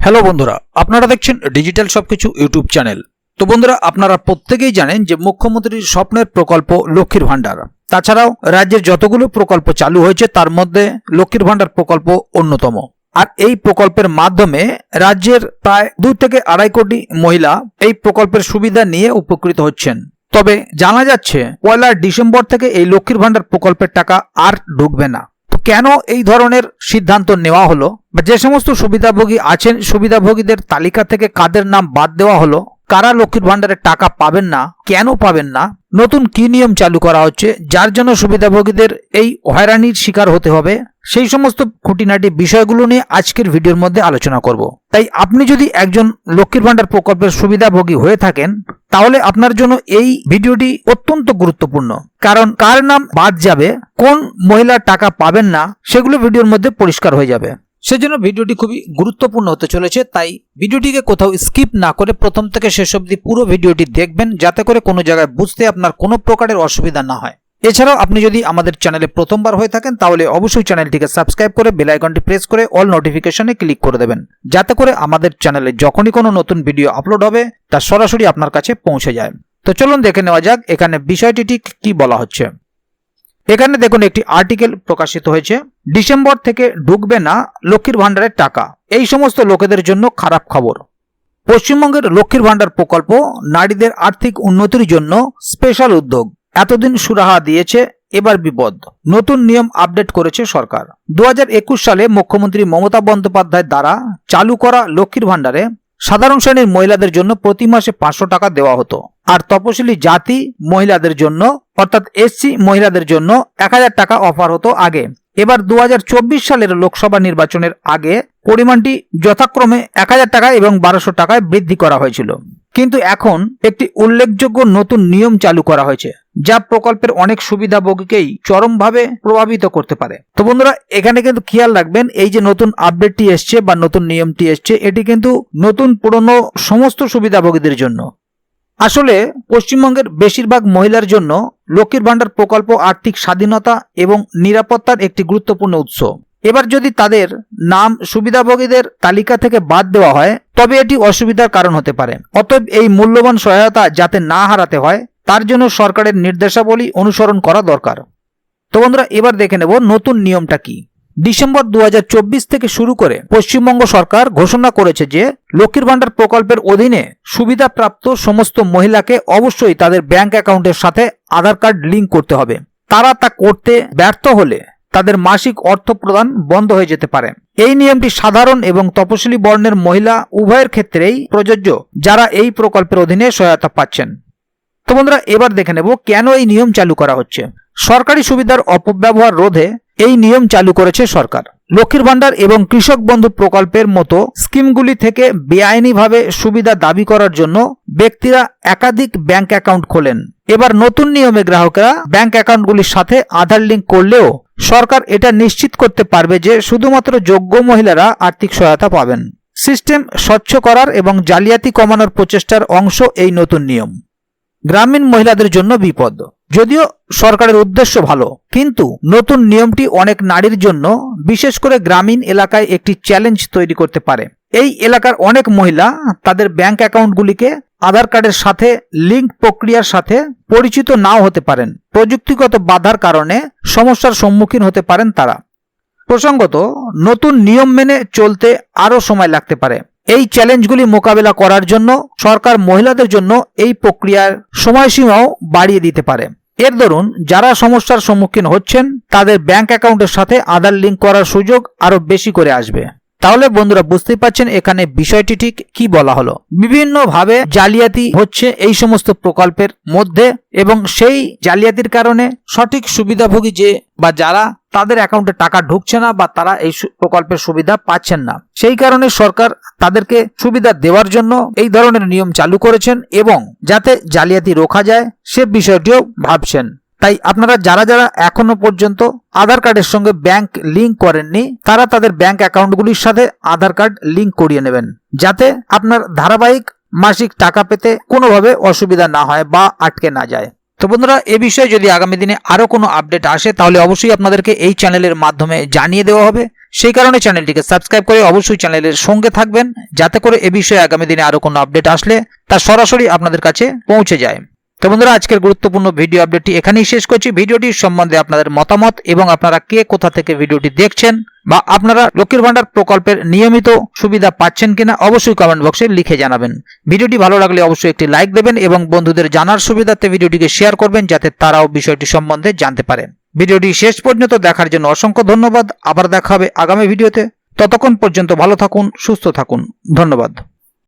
Hello বন্ধুরা, আপনারা দেখছেন ডিজিটাল সবকিছু ইউটিউব চ্যানেল। তো বন্ধুরা, আপনারা প্রত্যেকেই জানেন যে মুখ্যমন্ত্রীর স্বপ্নের প্রকল্প লক্ষ্মীর ভাণ্ডার। তাছাড়াও রাজ্যের যতগুলো প্রকল্প চালু হয়েছে, তার মধ্যে লক্ষ্মীর ভাণ্ডার প্রকল্প অন্যতম। আর এই প্রকল্পের মাধ্যমে রাজ্যের প্রায় দু থেকে আড়াই কোটি মহিলা এই প্রকল্পের সুবিধা নিয়ে উপকৃত হচ্ছেন। তবে জানা যাচ্ছে, পয়লা ডিসেম্বর থেকে এই লক্ষ্মীর ভাণ্ডার প্রকল্পের টাকা আর ঢুকবে না। কেন এই ধরনের সিদ্ধান্ত নেওয়া হলো? বা যে সমস্ত সুবিধাভোগী আছেন, সুবিধাভোগীদের তালিকা থেকে কাদের নাম বাদ দেওয়া হলো? কারা লক্ষ্মীর ভাণ্ডারের টাকা পাবেন না, কেন পাবেন না, নতুন কি নিয়ম চালু করা হচ্ছে, যার জন্য সুবিধাভোগীদের এই হয়রানির শিকার হতে হবে, সেই সমস্ত খুঁটিনাটি বিষয়গুলো নিয়ে আজকের ভিডিওর মধ্যে আলোচনা করব। তাই আপনি যদি একজন লক্ষ্মীর ভাণ্ডার প্রকল্পের সুবিধাভোগী হয়ে থাকেন, তাহলে আপনার জন্য এই ভিডিওটি অত্যন্ত গুরুত্বপূর্ণ। কারণ কার নাম বাদ যাবে, কোন মহিলা টাকা পাবেন না, সেগুলো ভিডিওর মধ্যে পরিষ্কার হয়ে যাবে। সেজন্য ভিডিওটি খুবই গুরুত্বপূর্ণ হতে চলেছে, তাই ভিডিওটিকে কোথাও স্কিপ না করে প্রথম থেকে শেষ অবধি পুরো ভিডিওটি দেখবেন, যাতে করে কোনো জায়গায় বুঝতে আপনার কোনো প্রকারের অসুবিধা না হয়। এছাড়াও আপনি যদি আমাদের চ্যানেলে প্রথমবার হয়ে থাকেন, তাহলে অবশ্যই চ্যানেলটিকে সাবস্ক্রাইব করে বেল আইকনটি প্রেস করে অল নোটিফিকেশনে ক্লিক করে দেবেন, যাতে করে আমাদের চ্যানেলে যখনই কোনো নতুন ভিডিও আপলোড হবে, তা সরাসরি আপনার কাছে পৌঁছে যায়। তো চলুন দেখে নেওয়া যাক, এখানে বিষয়টি ঠিক কি বলা হচ্ছে। এখানে দেখুন একটি আর্টিকেল প্রকাশিত হয়েছে। ডিসেম্বর থেকে ঢুকবে না লক্ষ্মীর ভাণ্ডারের টাকা। এই সমস্ত লোকেদের জন্য খারাপ খবর। পশ্চিমবঙ্গের লক্ষ্মীর ভাণ্ডার প্রকল্প নারীদের আর্থিক উন্নতির জন্য স্পেশাল উদ্যোগ। এতদিন সুরাহা দিয়েছে, এবার বিপদ। নতুন নিয়ম আপডেট করেছে সরকার। দু হাজার একুশ সালে মুখ্যমন্ত্রী মমতা বন্দ্যোপাধ্যায় দ্বারা চালু করা লক্ষ্মীর ভাণ্ডারে সাধারণ শ্রেণির মহিলাদের জন্য প্রতি মাসে পাঁচশো টাকা দেওয়া হতো। আর তপশিলি জাতি মহিলাদের জন্য, অর্থাৎ এসসি মহিলাদের জন্য এক হাজার টাকা অফার হতো আগে। এবার দু হাজার চব্বিশ সালের লোকসভা নির্বাচনের আগে পরিমাণটি যথাক্রমে এক হাজার টাকা এবং বারোশো টাকায় বৃদ্ধি করা হয়েছিল। কিন্তু এখন একটি উল্লেখযোগ্য নতুন নিয়ম চালু করা হয়েছে, যা প্রকল্পের অনেক সুবিধাভোগীকেই চরমভাবে প্রভাবিত করতে পারে। তো বন্ধুরা, এখানে কিন্তু খেয়াল রাখবেন, এই যে নতুন আপডেটটি এসছে বা নতুন নিয়মটি এসছে, এটি কিন্তু নতুন পুরনো সমস্ত সুবিধাভোগীদের জন্য। আসলে পশ্চিমবঙ্গের বেশিরভাগ মহিলার জন্য লক্ষ্মীর ভাণ্ডার প্রকল্প আর্থিক স্বাধীনতা এবং নিরাপত্তার একটি গুরুত্বপূর্ণ উৎস। এবার যদি তাদের নাম সুবিধাভোগীদের তালিকা থেকে বাদ দেওয়া হয়, তবে এটি অসুবিধার কারণ হতে পারে। অতএব এই মূল্যবান সহায়তা যাতে না হারাতে হয়, তার জন্য সরকারের নির্দেশাবলী অনুসরণ করা দরকার। তো বন্ধুরা, এবার দেখে নেব নতুন নিয়মটা কি। ডিসেম্বর দু হাজার চব্বিশ থেকে শুরু করে পশ্চিমবঙ্গ সরকার ঘোষণা করেছে যে লক্ষ্মীর ভাণ্ডার প্রকল্পের অধীনে সুবিধাপ্রাপ্ত সমস্ত মহিলাকে অবশ্যই তাদের ব্যাংক অ্যাকাউন্টের সাথে আধার কার্ড লিঙ্ক করতে হবে। তারা তা করতে ব্যর্থ হলে তাদের মাসিক অর্থ প্রদান বন্ধ হয়ে যেতে পারে। এই নিয়মটি সাধারণ এবং তপশিলি বর্ণের মহিলা উভয়ের ক্ষেত্রেই প্রযোজ্য, যারা এই প্রকল্পের অধীনে সহায়তা পাচ্ছেন। তো বন্ধুরা, এবার দেখে নেব কেন এই নিয়ম চালু করা হচ্ছে। সরকারি সুবিধার অপব্যবহার রোধে এই নিয়ম চালু করেছে সরকার। লক্ষ্মীর ভাণ্ডার এবং কৃষক বন্ধু প্রকল্পের মতো স্কিমগুলি থেকে বেআইনিভাবে সুবিধা দাবি করার জন্য ব্যক্তিরা একাধিক ব্যাংক অ্যাকাউন্ট খোলেন। এবার নতুন নিয়মে গ্রাহকরা ব্যাংক অ্যাকাউন্টগুলির সাথে আধার লিঙ্ক করলেও সরকার এটা নিশ্চিত করতে পারবে যে শুধুমাত্র যোগ্য মহিলারা আর্থিক সহায়তা পাবেন। সিস্টেম স্বচ্ছ করার এবং জালিয়াতি কমানোর প্রচেষ্টার অংশ এই নতুন নিয়ম। গ্রামীণ মহিলাদের জন্য বিপদ। যদিও সরকারের উদ্দেশ্য ভালো, কিন্তু নতুন নিয়মটি অনেক নারীর জন্য, বিশেষ করে গ্রামীণ এলাকায় একটি চ্যালেঞ্জ তৈরি করতে পারে। এই এলাকার অনেক মহিলা তাদের ব্যাংক অ্যাকাউন্টগুলিকে আধার কার্ডের সাথে, লিঙ্ক প্রক্রিয়ার সাথে পরিচিত নাও হতে পারেন। প্রযুক্তিগত বাধার কারণে সমস্যার সম্মুখীন হতে পারেন তারা। প্রসঙ্গত, নতুন নিয়ম মেনে চলতে আরও সময় লাগতে পারে। এই চ্যালেঞ্জগুলি মোকাবেলা করার জন্য সরকার মহিলাদের জন্য এই প্রক্রিয়ার সময়সীমাও বাড়িয়ে দিতে পারে। এর দরুন যারা সমস্যার সম্মুখীন হচ্ছেন, তাদের ব্যাংক অ্যাকাউন্টের সাথে আধার লিঙ্ক করার সুযোগ আরও বেশি করে আসবে। তাহলে বন্ধুরা বুঝতেই পারছেন এখানে বিষয়টি ঠিক কি বলা হলো। বিভিন্নভাবে জালিয়াতি হচ্ছে এই সমস্ত প্রকল্পের মধ্যে এবং সেই জালিয়াতির কারণে সঠিক সুবিধাভোগী যে বা যারা তাদের অ্যাকাউন্টে টাকা ঢুকছে না বা তারা এই প্রকল্পের সুবিধা পাচ্ছেন না। সেই কারণে সরকার তাদেরকে সুবিধা দেওয়ার জন্য এই ধরনের নিয়ম চালু করেছেন এবং যাতে জালিয়াতি রোখা যায় সে বিষয়টিও ভাবছেন। তাই আপনারা যারা যারা এখনও পর্যন্ত আধার কার্ডের সঙ্গে ব্যাংক লিংক করেননি, তারা তাদের ব্যাংক অ্যাকাউন্টগুলির সাথে আধার কার্ড লিংক করিয়ে নেবেন, যাতে আপনার ধারাবাহিক মাসিক টাকা পেতে কোনোভাবে অসুবিধা না হয় বা আটকে না যায়। তো বন্ধুরা, এ বিষয়ে যদি আগামী দিনে আরও কোনো আপডেট আসে, তাহলে অবশ্যই আপনাদেরকে এই চ্যানেলের মাধ্যমে জানিয়ে দেওয়া হবে। সেই কারণে চ্যানেলটিকে সাবস্ক্রাইব করে অবশ্যই চ্যানেলের সঙ্গে থাকবেন, যাতে করে এ বিষয়ে আগামী দিনে আরও কোনো আপডেট আসলে তা সরাসরি আপনাদের কাছে পৌঁছে যায়। তো বন্ধুরা, আজকের গুরুত্বপূর্ণ ভিডিও আপডেটটি এখানেই শেষ করছি। ভিডিওটির সম্বন্ধে আপনাদের মতামত এবং আপনারা কে কোথা থেকে ভিডিওটি দেখছেন বা আপনারা লক্ষ্মীর ভান্ডার প্রকল্পের নিয়মিত সুবিধা পাচ্ছেন কিনা অবশ্যই কমেন্ট বক্সে লিখে জানাবেন। ভিডিওটি ভালো লাগলে অবশ্যই একটি লাইক দেবেন এবং বন্ধুদের জানার সুবিধার্থে ভিডিওটিকে শেয়ার করবেন যাতে তারাও বিষয়টি সম্বন্ধে জানতে পারেন ভিডিওটি শেষ পর্যন্ত দেখার জন্য অসংখ্য ধন্যবাদ। আবার দেখা হবে আগামী ভিডিওতে ততক্ষণ পর্যন্ত ভালো থাকুন, সুস্থ থাকুন। ধন্যবাদ।